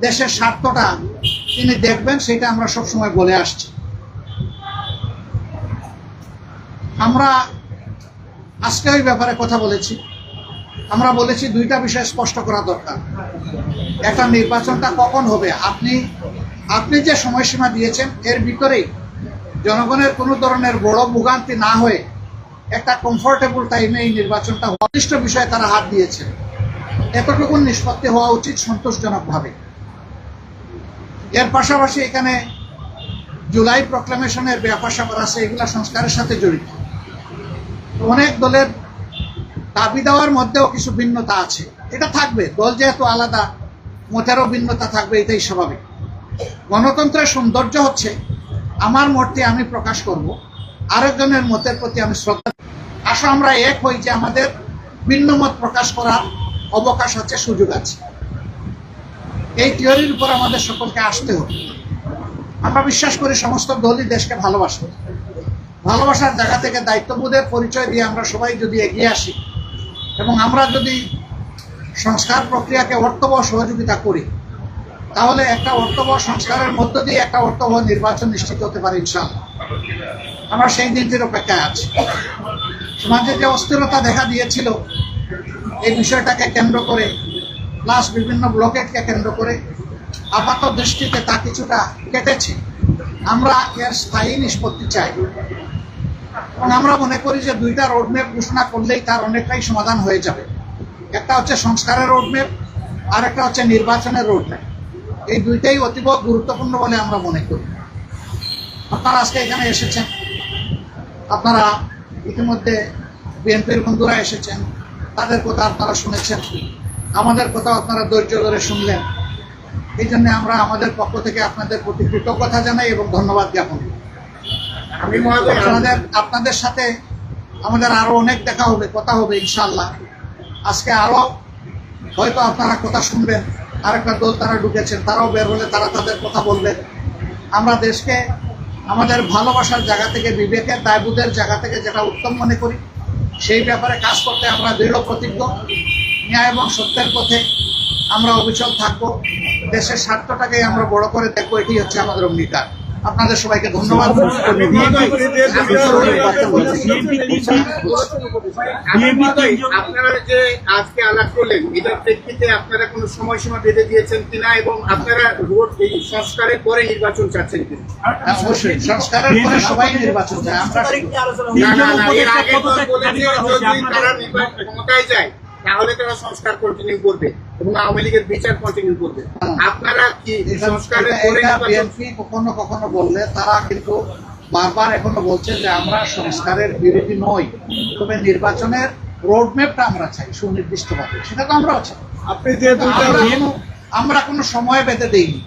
দেশের স্বার্থটা তিনি দেখবেন, সেটা আমরা সবসময় বলে আসছি। আমরা আজকে ওই ব্যাপারে কথা বলেছি। আমরা বলেছি দুইটা বিষয় স্পষ্ট করা দরকার। একটা, নির্বাচনটা কখন হবে? আপনি আপনি যে সময়সীমা দিয়েছেন, এর ভিতরেই জনগণের কোনো ধরনের বড় ভোগান্তি না হয়ে একটা কমফোর্টেবল টাইমে এই নির্বাচনটা, অনিষ্ট বিষয়ে তারা হাত দিয়েছেন। এতটুকু নিষ্পত্তি হওয়া উচিত সন্তোষজনকভাবে। এর পাশাপাশি এখানে জুলাই প্রক্লামেশনের ব্যাপার স্যাপার আছে, এগুলা সংস্কারের সাথে জড়িত। অনেক দলের দাবি দেওয়ার মধ্যেও কিছু ভিন্নতা আছে। এটা থাকবে, দল যেহেতু আলাদা, মতেরও ভিন্নতা থাকবে, এটাই স্বাভাবিক। গণতন্ত্রের সৌন্দর্য হচ্ছে, আমার মতটি আমি প্রকাশ করব, আরেকজনের মতের প্রতি আমি শ্রদ্ধা আসো আমরা এক হই যে আমাদের ভিন্ন মত প্রকাশ করার অবকাশ আছে, সুযোগ আছে। এই থিওরির উপর আমাদের সকলকে আসতে হবে। আমরা বিশ্বাস করি সমস্ত দলই দেশকে ভালোবাসে। ভালোবাসার জায়গা থেকে দায়িত্ববোধের পরিচয় দিয়ে আমরা সবাই যদি এগিয়ে আসি এবং আমরা যদি সংস্কার প্রক্রিয়াকে অর্থবহ সহযোগিতা করি, তাহলে একটা অর্থবহ সংস্কারের মধ্য দিয়ে একটা অর্থবহ নির্বাচন নিশ্চিত হতে পারে ইনশাআল্লাহ। আমরা সেই দিনটির অপেক্ষায় আছি। সমাজে যে অস্থিরতা দেখা দিয়েছিল, এই বিষয়টাকে কেন্দ্র করে প্লাস বিভিন্ন ব্লকেটকে কেন্দ্র করে আপাত দৃষ্টিতে তা কিছুটা কেটেছে। আমরা এর স্থায়ী নিষ্পত্তি চাই। এবং আমরা মনে করি যে দুইটা রোডম্যাপ ঘোষণা করলেই তার অনেকটাই সমাধান হয়ে যাবে। একটা হচ্ছে সংস্কারের রোডম্যাপ আর একটা হচ্ছে নির্বাচনের রোডম্যাপ এই দুইটাই অতীব গুরুত্বপূর্ণ বলে আমরা মনে করি। আপনারা আজকে এখানে এসেছেন। আপনারা ইতিমধ্যে বিএনপির বন্ধুরা এসেছেন। তাদের কথা আপনারা শুনেছেন। আমাদের কথা আপনারা ধৈর্য ধরে শুনলেন। এই জন্য আমরা আমাদের পক্ষ থেকে আপনাদের প্রতি কৃতজ্ঞতা জানাই এবং ধন্যবাদ জ্ঞাপন। আমি আপনাদের আপনাদের সাথে আমাদের আরও অনেক দেখা হবে কথা হবে ইনশাল্লাহ আজকে আরও হয়তো আপনারা কথা শুনবেন আরেকটা দল তারা ঢুকেছেন তারাও বের হলে তারা তাদের কথা বলবেন আমরা দেশকে আমাদের ভালোবাসার জায়গা থেকে বিবেকের দায়বুদের জায়গা থেকে যেটা উত্তম মনে করি সেই ব্যাপারে কাজ করতে আমরা দৃঢ় প্রতিজ্ঞ ন্যায় এবং সত্যের পথে আমরা অবিচল থাকব। দেশের স্বার্থটাকে আমরা বড় করে দেখব এটি হচ্ছে আমাদের অঙ্গীকার। আপনাদের সবাইকে ধন্যবাদ। আপনারা যে আজকে আলাপ করলেন এটার প্রেক্ষিতে আপনারা কোনো সময়সীমা বেঁধে দিয়েছেন কিনা এবং আপনারা ভোট সংস্কারের পরে নির্বাচন চাচ্ছেন কিনা? অবশ্যই সংস্কারের পরে সবাই নির্বাচন চায়। আমরা ক্ষমতায় যায় তাহলে তারা সংস্কার কন্টিনিউ করবে এবং আওয়ামী লীগের বিচার কন্টিনিউ করবে। আপনারা কি বিএনপি কখনো কখনো বললে তারা কিন্তু বারবার এখনও বলছে যে আমরা সংস্কারের বিরোধী নই। তবে নির্বাচনের রোডম্যাপটা আমরা চাই সুনির্দিষ্টভাবে। সেটা তো আমরাও চাই। আপনি যে আমরা কোনো- আমরা কোনো সময় বেঁধে দেইনি।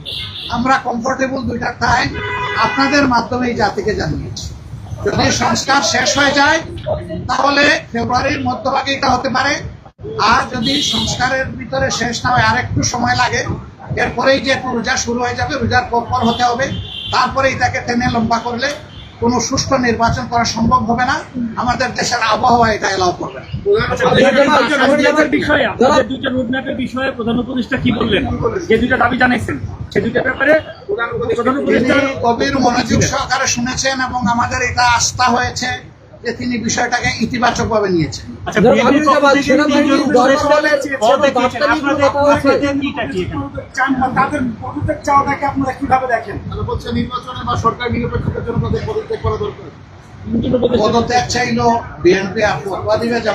আমরা কমফোর্টেবল দুইটা টাইম আপনাদের মাধ্যমে এই জাতিকে জানিয়েছি। যদি সংস্কার শেষ হয়ে যায় তাহলে ফেব্রুয়ারির মধ্যভাগে এটা হতে পারে। আর যদি সংস্কারের ভিতরে শেষ না হয় আর একটু সময় লাগে এরপরেই যে রোজা শুরু হয়ে যাবে রোজার পর পর হতে হবে। তারপরে এটাকে টেনে লম্বা করলে কোনো সুষ্ঠু নির্বাচন করা সম্ভব হবে না। আমাদের দেশের আবহাওয়া এটা এলাও করবে বিষয়ে আপনাদের দুইটা রোডম্যাপের বিষয়ে প্রধান উপদেষ্টা কি বললেন? যে দুইটা দাবি জানাইছেন সে দুইটা ব্যাপারে প্রধান উপদেষ্টা প্রধান তিনি উপদেষ্টা গভীর মনোযোগ সহকারে শুনেছেন এবং আমাদের এটা আস্থা হয়েছে। যে তিনি বিষয়টাকে ইতিবাচক ভাবে নিয়েছেন। আচ্ছা নির্বাচনে বা সরকার নিরপেক্ষতার জন্য তাদের পদত্যাগ করা দরকার। পদত্যাগ চাইলো বিএনপি আপু দিবে